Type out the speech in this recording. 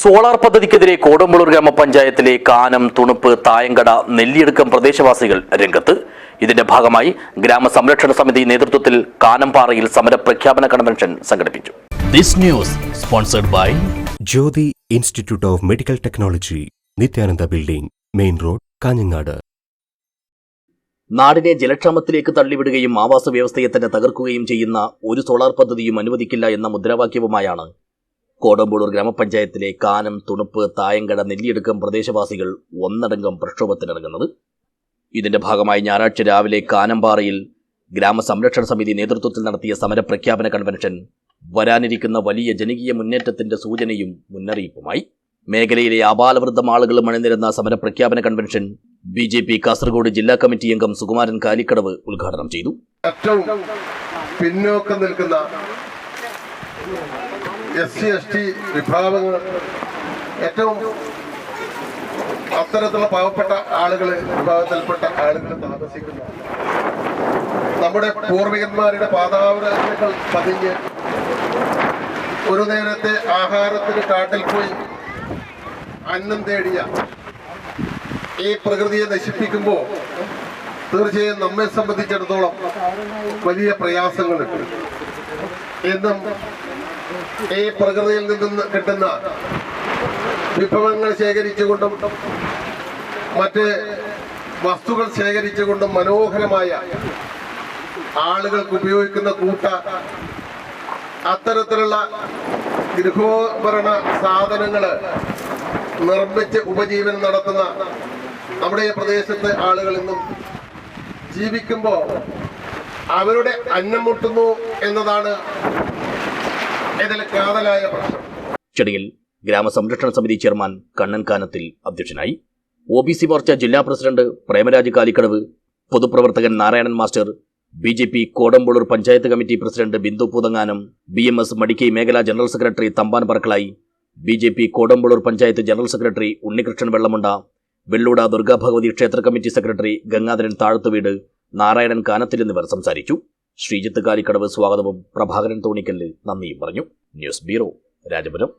Solar പദ്ധതിക്കെതിരെ Kodambalur ഗ്രാമപഞ്ചായത്തിലെ കാനം തുണുപ്പ് തായങ്കട നെല്ലിയടുക്കം പ്രദേശവാസികൾ രംഗത്ത്. ഇതിന്റെ ഭാഗമായി ഗ്രാമസംരക്ഷണ സമിതി നേതൃത്വത്തിൽ കാനംപാറയിൽ സമര പ്രഖ്യാപന കൺവെൻഷൻ സംഘടിപ്പിച്ചു. This news sponsored by Jyothi institute of medical technology Nithyananda building main road Kanhangad. നാടിനെ ജലക്ഷാമത്തിലേക്ക് തള്ളിവിടുകയും ആവാസ വ്യവസ്ഥയെ തന്നെ തകർക്കുകയും ചെയ്യുന്ന ഒരു സോളാർ പദ്ധതിയും അനുവദിക്കില്ല എന്ന മുദ്രാവാക്യവുമായാണ് കോടമ്പൂളൂർ ഗ്രാമപഞ്ചായത്തിലെ കാനം തുണുപ്പ് തായങ്കട നെല്ലിയെടുക്കം പ്രദേശവാസികൾ ഒന്നടങ്കം പ്രക്ഷോഭത്തിനിറങ്ങുന്നത്. ഇതിന്റെ ഭാഗമായി ഞായറാഴ്ച രാവിലെ കാനംപാറയിൽ ഗ്രാമസംരക്ഷണ സമിതി നേതൃത്വത്തിൽ നടത്തിയ സമരപ്രഖ്യാപന കൺവെൻഷൻ വരാനിരിക്കുന്ന വലിയ ജനകീയ മുന്നേറ്റത്തിന്റെ സൂചനയും മുന്നറിയിപ്പുമായി. മേഖലയിലെ ആപാലവൃദ്ധം ആളുകളും അണിനിരുന്ന സമരപ്രഖ്യാപന convention B J P Kasaragod ജില്ലാ കമ്മിറ്റി അംഗം സുകുമാരൻ കാലിക്കടവ് ഉദ്ഘാടനം ചെയ്തു. ഏറ്റവും പിന്നോക്കം നിൽക്കുന്ന എസ് സി എസ് ടി വിഭാഗങ്ങൾ. ഏറ്റവും അത്തരത്തിലുള്ള പാവപ്പെട്ട ആളുകൾ വിഭാഗത്തിൽപ്പെട്ട ആളുകൾ താമസിക്കുന്നു നമ്മുടെ പൂർവികന്മാരുടെ പാതാവരങ്ങൾ പതിഞ്ഞ് ഒരു നേരത്തെ ആഹാരത്തിന് കാട്ടിൽ പോയി അന്നം തേടിയ ഈ പ്രകൃതിയെ നശിപ്പിക്കുമ്പോൾ തീർച്ചയായും നമ്മെ സംബന്ധിച്ചിടത്തോളം വലിയ പ്രയാസങ്ങളുണ്ട്. എന്നും ഈ പ്രകൃതിയിൽ നിന്നും കിട്ടുന്ന വിഭവങ്ങൾ ശേഖരിച്ചുകൊണ്ടും മറ്റ് വസ്തുക്കൾ ശേഖരിച്ചുകൊണ്ടും മനോഹരമായ ആളുകൾക്ക് ഉപയോഗിക്കുന്ന കൂട്ട അത്തരത്തിലുള്ള ഗൃഹോപകരണ സാധനങ്ങൾ നിർമ്മിച്ച് ഉപജീവനം നടത്തുന്ന നമ്മുടെ ഈ പ്രദേശത്തെ ആളുകൾ ഇന്നും ജീവിക്കുമ്പോൾ അവരുടെ അന്നം മുട്ടുന്നു എന്നതാണ് ചടങ്ങിൽ ഗ്രാമസംരക്ഷണ സമിതി ചെയർമാൻ കണ്ണൻ കാനത്തിൽ അധ്യക്ഷനായി ഒ ബി സി മോർച്ച ജില്ലാ പ്രസിഡന്റ് പ്രേമരാജ് കാലിക്കടവ് പൊതുപ്രവർത്തകൻ Narayanan master B J P Kodampalloor panchayat committee president Bindu Poothanganam B M S Madikkai മേഖലാ general secretary Thampan Parakkalayi B J P Kodampalloor panchayat general secretary Unnikrishnan Vellamunda Vellooda Durgabhagavathi ക്ഷേത്ര committee secretary Gangadharan Thazhathuveedu Narayanan Kanathil എന്നിവർ സംസാരിച്ചു. ശ്രീജിത്ത് കാലിക്കടവ് സ്വാഗതവും പ്രഭാകരൻ തോണിക്കല്ല് നന്ദിയും പറഞ്ഞു. News bureau Rajapuram.